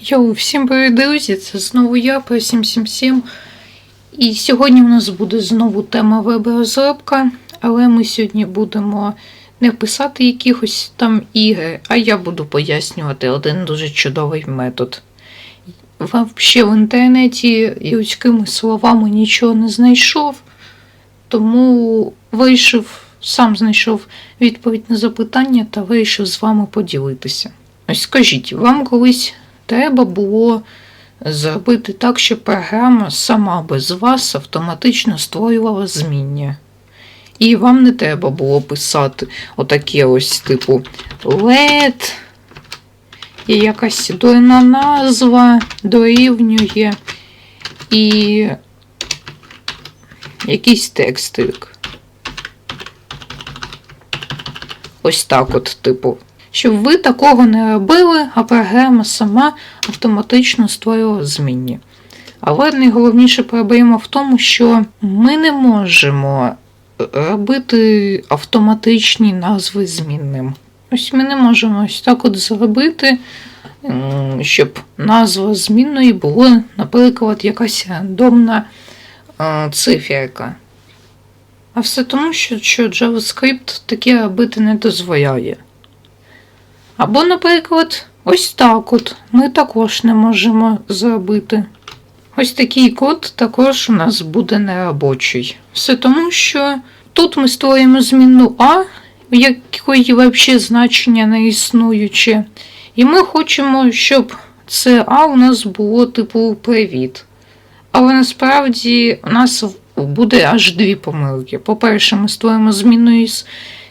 Йоу, всім привіт, друзі! Це знову я, про 777. І сьогодні у нас буде знову тема веб-розробка, але ми сьогодні будемо не писати якихось там ігри, а я буду пояснювати один дуже чудовий метод. Вообще в інтернеті людськими словами нічого не знайшов, тому вирішив, сам знайшов відповідь на запитання та вирішив з вами поділитися. Ось скажіть, вам колись треба було зробити так, щоб програма сама без вас автоматично створювала зміння. І вам не треба було писати отаке ось типу LED, і якась дурна назва дорівнює і якийсь текстик. Ось так от, типу. Щоб ви такого не робили, а програма сама автоматично створювала змінні. Але найголовніша проблема в тому, що ми не можемо робити автоматичні назви змінним. Ось ми не можемо ось так от зробити, щоб назва змінної була, наприклад, якась рандомна е, циферка. А все тому, що JavaScript таке робити не дозволяє. Або, наприклад, ось так от ми також не можемо зробити. Ось такий код також у нас буде неробочий. Все тому, що тут ми створюємо змінну А, в якої взагалі значення не існуюче. І ми хочемо, щоб це А у нас було типу привіт. Але насправді у нас буде аж дві помилки. По-перше, ми створимо зміну із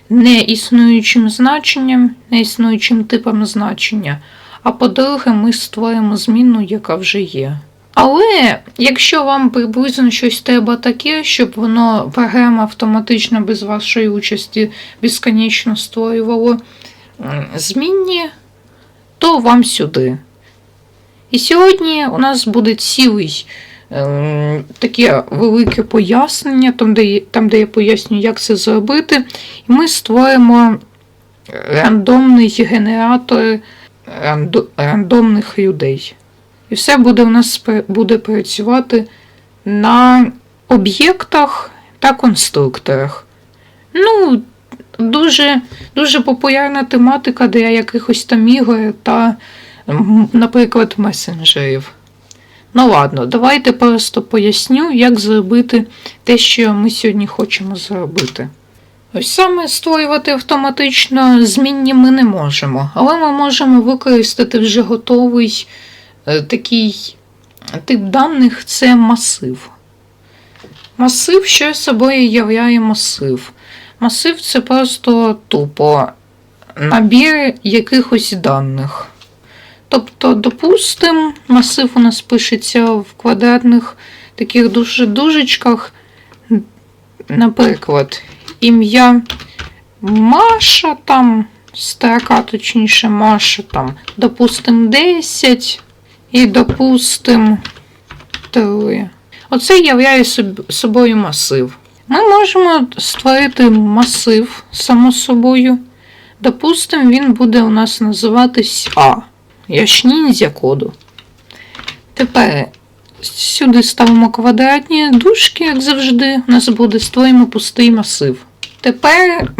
неіснуючим значенням, неіснуючим типом значення. А по-друге, ми створимо зміну, яка вже є. Але якщо вам приблизно щось треба таке, щоб воно програма автоматично без вашої участі безконечно створювало змінні, то вам сюди. І сьогодні у нас буде цілий таке велике пояснення, там де, там, де я поясню, як це зробити. І ми створимо рандомний генератор рандо- рандомних людей. І все буде у нас буде працювати на об'єктах та конструкторах. Ну, дуже, дуже популярна тематика для якихось там ігор та, наприклад, месенджерів. Ну ладно, давайте просто поясню, як зробити те, що ми сьогодні хочемо зробити. Ось саме створювати автоматично змінні ми не можемо, але ми можемо використати вже готовий е, такий тип даних це масив. Масив, що собою являє масив. Масив це просто тупо набір якихось даних. Тобто, допустимо, масив у нас пишеться в квадратних таких дуже дужечках. Наприклад, ім'я Маша там, строка, точніше, Маша там, допустим, 10 і допустим 3. Оце являє собою масив. Ми можемо створити масив, само собою. Допустим, він буде у нас називатись А. Я коду. Тепер сюди ставимо квадратні дужки, як завжди. У нас буде створюємо пустий масив. Тепер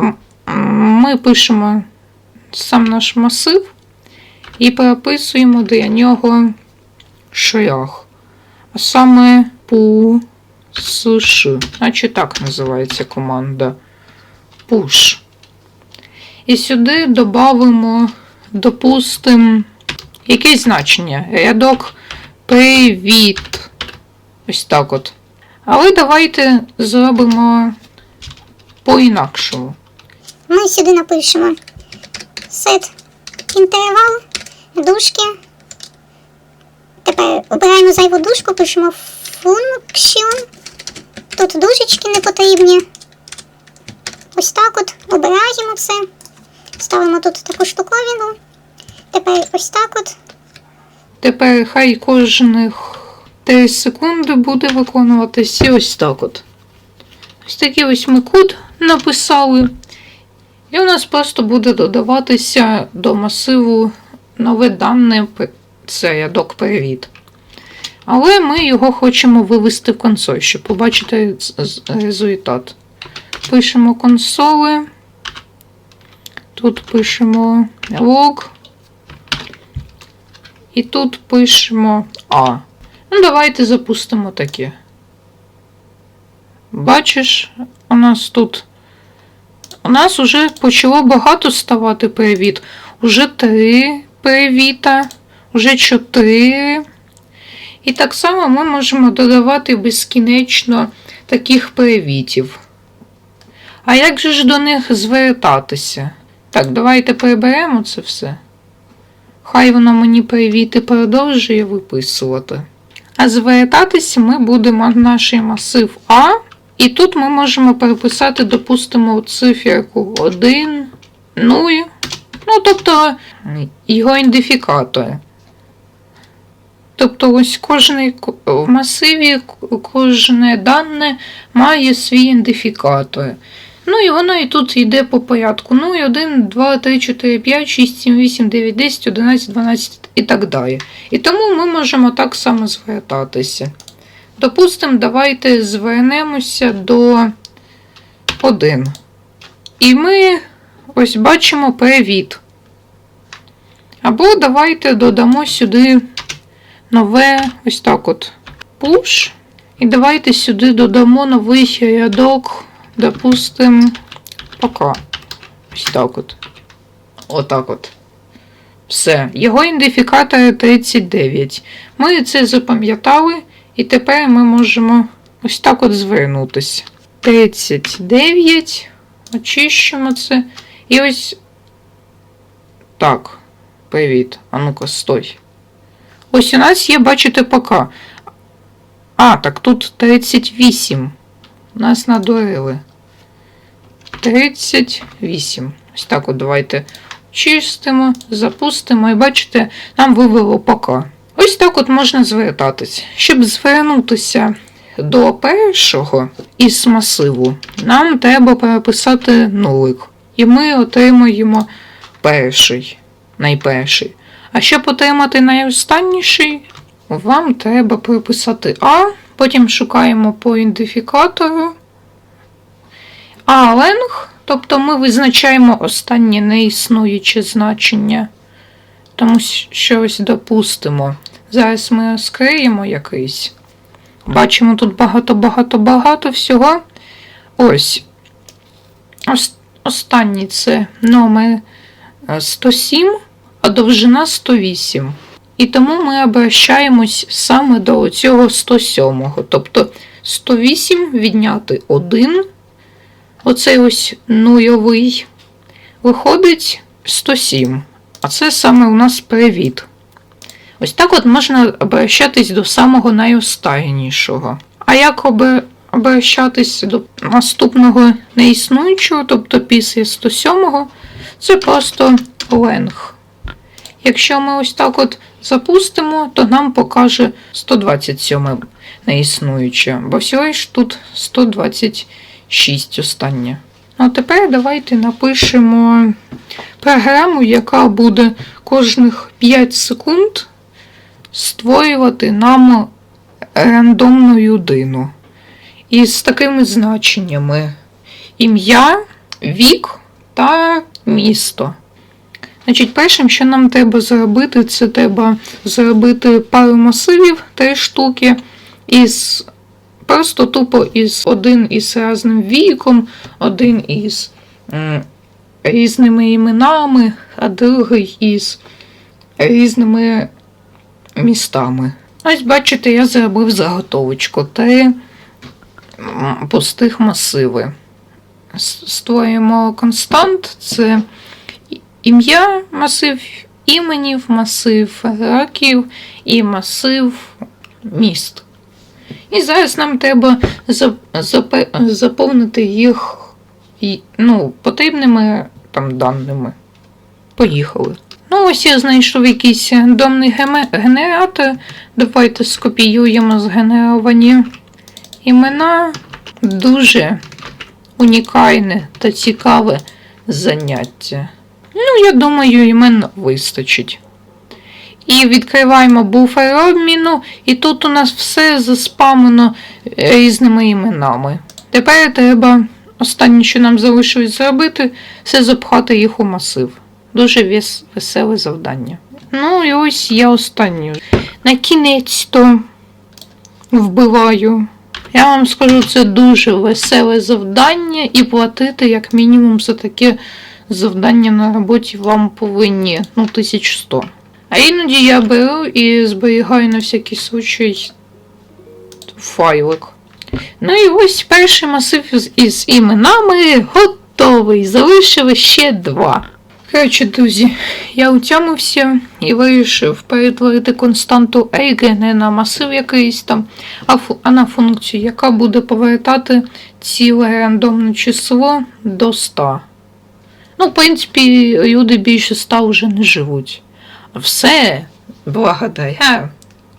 ми пишемо сам наш масив і прописуємо для нього шлях. А саме push. Значить так називається команда push. І сюди додамо, допустимо, якесь значення. Рядок привіт. Ось так от. Але давайте зробимо по-інакшому. Ми сюди напишемо set інтервал, дужки. Тепер обираємо зайву дужку, пишемо function. Тут дужечки не потрібні. Ось так от обираємо все. Ставимо тут таку штуковину. Тепер ось так от. Тепер хай кожних 3 секунди буде виконуватися ось так от. Ось такий ось ми код написали. І у нас просто буде додаватися до масиву нове дане Це ядок привіт. Але ми його хочемо вивести в консоль, щоб побачити результат. Пишемо консоли. Тут пишемо log. І тут пишемо А. Ну, давайте запустимо таке. Бачиш, у нас тут. У нас уже почало багато ставати привіт. Уже три привіта, уже чотири. І так само ми можемо додавати безкінечно таких привітів. А як же ж до них звертатися? Так, давайте приберемо це все. Хай воно мені привіти продовжує виписувати. А звертатися ми будемо в наш масив А. І тут ми можемо переписати, допустимо, циферку 1, 0. Ну, тобто його ідентифікатори. Тобто, ось кожний в масиві кожне дане має свій ідентифікатор. Ну і воно і тут йде по порядку. Ну і 1, 2, 3, 4, 5, 6, 7, 8, 9, 10, 11, 12 і так далі. І тому ми можемо так само звертатися. Допустимо, давайте звернемося до 1. І ми ось бачимо привіт. Або давайте додамо сюди нове ось так от push. І давайте сюди додамо новий рядок, допустимо, пока. Ось так от. Отак от. Все. Його ідентифікатор 39. Ми це запам'ятали, і тепер ми можемо ось так от звернутися. 39. Очищимо це. І ось. Так. Привіт. А ну-ка, стой. Ось у нас є, бачите, пока. А, так тут 38. Нас надурили. 38. Ось так от давайте чистимо, запустимо і бачите, нам вивело пока. Ось так от можна звертатись. Щоб звернутися до першого із масиву, нам треба переписати нулик. І ми отримаємо перший, найперший. А щоб отримати найостанніший, вам треба переписати А, потім шукаємо по ідентифікатору. А ленг, тобто ми визначаємо останнє неіснуюче значення. Тому що ось допустимо. Зараз ми розкриємо якийсь. Бачимо тут багато-багато-багато всього. Ось. Останній це номер е, 107, а довжина 108. І тому ми обращаємось саме до цього 107-го. Тобто 108 відняти 1. Оцей ось нульовий. Виходить 107. А це саме у нас привіт. Ось так от можна обращатись до самого найостаннішого. А як обращатись до наступного неіснуючого, тобто після 107-го, це просто ленг. Якщо ми ось так от запустимо, то нам покаже 127 неіснуюче, бо всього ж тут 126 останнє. Ну, а тепер давайте напишемо програму, яка буде кожних 5 секунд створювати нам рандомну людину. Із такими значеннями: ім'я, вік та місто. Значить, першим, що нам треба зробити, це треба зробити пару масивів, три штуки, із просто тупо із один із разним віком, один із різними іменами, а другий із різними містами. Ось, бачите, я зробив заготовочку три пустих масиви. Створюємо констант, це ім'я, масив іменів, масив років і масив міст. І зараз нам треба заповнити їх ну, потрібними там даними. Поїхали. Ну, ось я знайшов якийсь домний генератор. Давайте скопіюємо згенеровані імена. Дуже унікальне та цікаве заняття. Ну, я думаю, імен вистачить. І відкриваємо буфер обміну, і тут у нас все заспамено е, різними іменами. Тепер треба останнє, що нам залишилось зробити, це запхати їх у масив. Дуже вес- веселе завдання. Ну і ось я останню. На кінець то вбиваю. Я вам скажу, це дуже веселе завдання, і платити як мінімум за таке завдання на роботі вам повинні ну, 1100. А іноді я беру і зберігаю на всякий случай файлик. Ну і ось перший масив із, іменами готовий. Залишили ще два. Коротше, друзі, я утямився і вирішив перетворити константу Ейге не на масив якийсь там, а на функцію, яка буде повертати ціле рандомне число до 100. Ну, в принципі, люди більше 100 вже не живуть. Все благодаря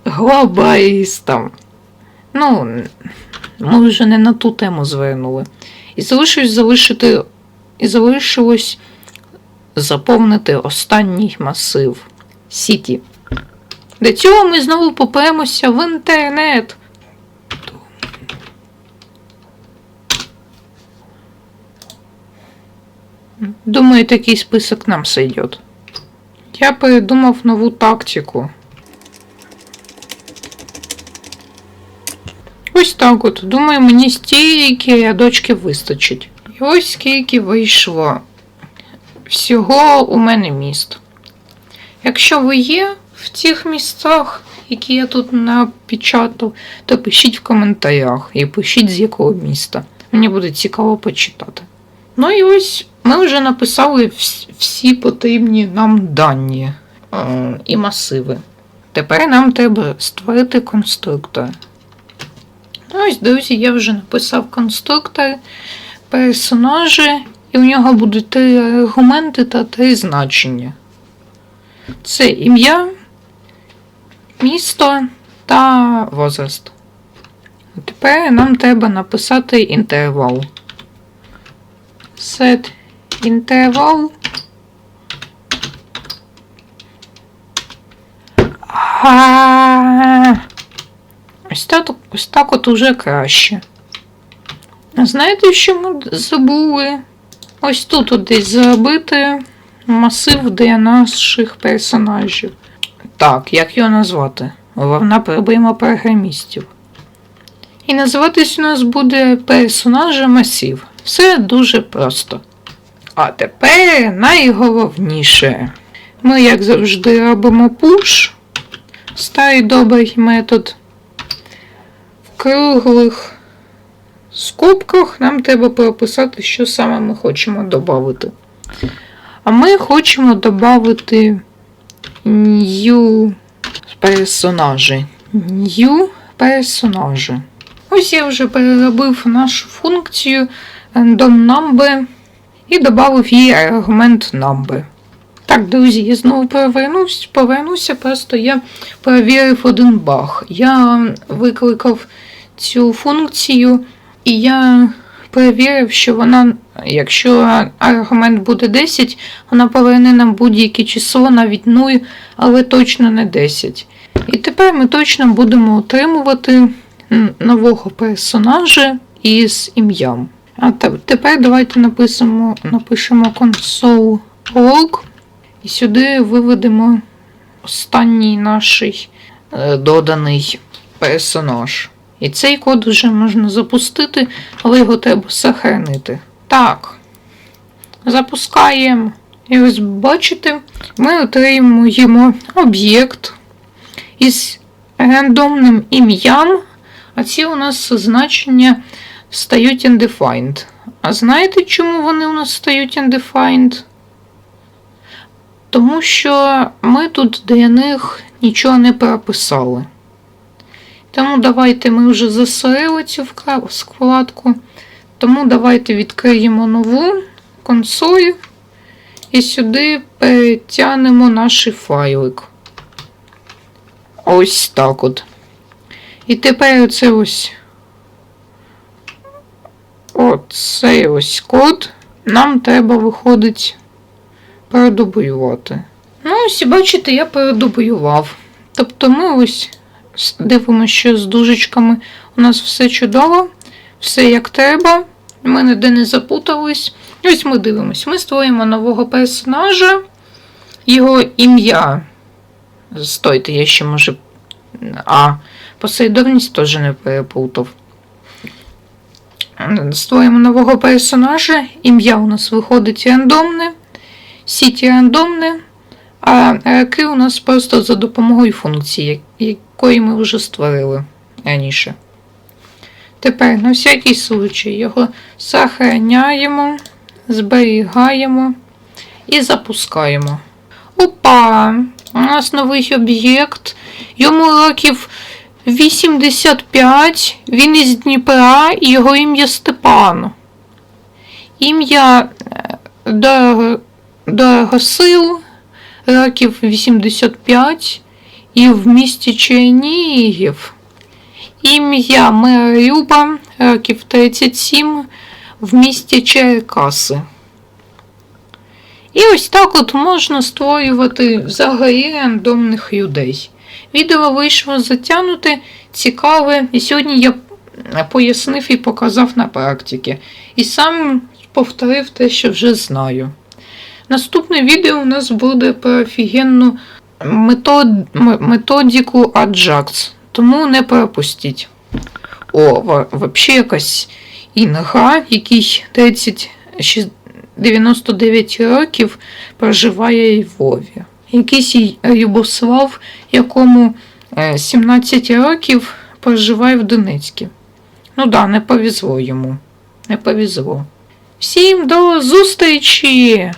глобалістам. Ну, ми вже не на ту тему звернули. І залишилось залишити. І залишилось заповнити останній масив Сіті. Для цього ми знову попремося в інтернет. Думаю, такий список нам сойдет. Я придумав нову тактику. Ось так от. Думаю, мені стільки рядочки вистачить. І ось скільки вийшло всього у мене міст. Якщо ви є в тих містах, які я тут напечатав, то пишіть в коментарях і пишіть з якого міста. Мені буде цікаво почитати. Ну і ось ми вже написали всі потрібні нам дані е, і масиви. Тепер нам треба створити конструктор. Ну, Ось, друзі, я вже написав конструктор, персонажі, і у нього будуть три аргументи та три значення. Це ім'я, місто та возраст. Тепер нам треба написати інтервал. Set інтервал. А, Ось так, ось так от уже краще. Знаєте, що ми забули? Ось тут от десь зробити масив для наших персонажів. Так, як його назвати? Головна проблема програмістів. І називатись у нас буде персонажа масив. Все дуже просто. А тепер найголовніше. Ми, як завжди, робимо push. Старий добрий метод. В круглих скобках нам треба прописати, що саме ми хочемо додати. А ми хочемо додати new персонажі. New персонажі. Ось я вже переробив нашу функцію random і додав їй аргумент number. Так, друзі, я знову повернусь, повернуся, просто я перевірив один баг. Я викликав цю функцію, і я перевірив, що вона, якщо аргумент буде 10, вона поверне нам будь-яке число, навіть 0, але точно не 10. І тепер ми точно будемо отримувати нового персонажа із ім'ям. А тепер давайте напишемо, напишемо console log і сюди виведемо останній наш е, доданий персонаж. І цей код вже можна запустити, але його треба сохранити. Так. Запускаємо. І ось бачите, ми отримуємо об'єкт із рандомним ім'ям, а ці у нас значення стають undefined. А знаєте, чому вони у нас стають undefined? Тому що ми тут для них нічого не прописали. Тому давайте ми вже засорили цю вкла- вкладку. Тому давайте відкриємо нову консоль і сюди перетягнемо наш файлик. Ось так от. І тепер оце ось. Оцей ось код нам треба виходить продублювати. Ну, ось, бачите, я передублював. Тобто ми ось дивимося, що з дужечками у нас все чудово, все як треба. Ми ніде не запутались. Ось ми дивимось. Ми створюємо нового персонажа, його ім'я. Стойте, я ще може. А, послідовність теж не переплутав. Створюємо нового персонажа. Ім'я у нас виходить рандомне, сіті рандомне, а роки у нас просто за допомогою функції, якої ми вже створили раніше. Тепер на всякий случай його сохраняємо, зберігаємо і запускаємо. Опа! У нас новий об'єкт. Йому років 85. Він із Дніпра і його ім'я Степан. Ім'я е, Дорогосил, років 85 і в місті Чернігів. Ім'я Миролюба, років 37 в місті Черкаси. І ось так от можна створювати взагалі рандомних людей. Відео вийшло затягнуте, цікаве, і сьогодні я пояснив і показав на практиці. І сам повторив те, що вже знаю. Наступне відео у нас буде про офігенну метод... методику Ajax, тому не пропустіть. О, взагалі якась інга, який 30 99 років проживає у Львові. Якийсь Юбослав, якому е, 17 років проживає в Донецьку. Ну да, не повезло йому. Не повезло. Всім до зустрічі!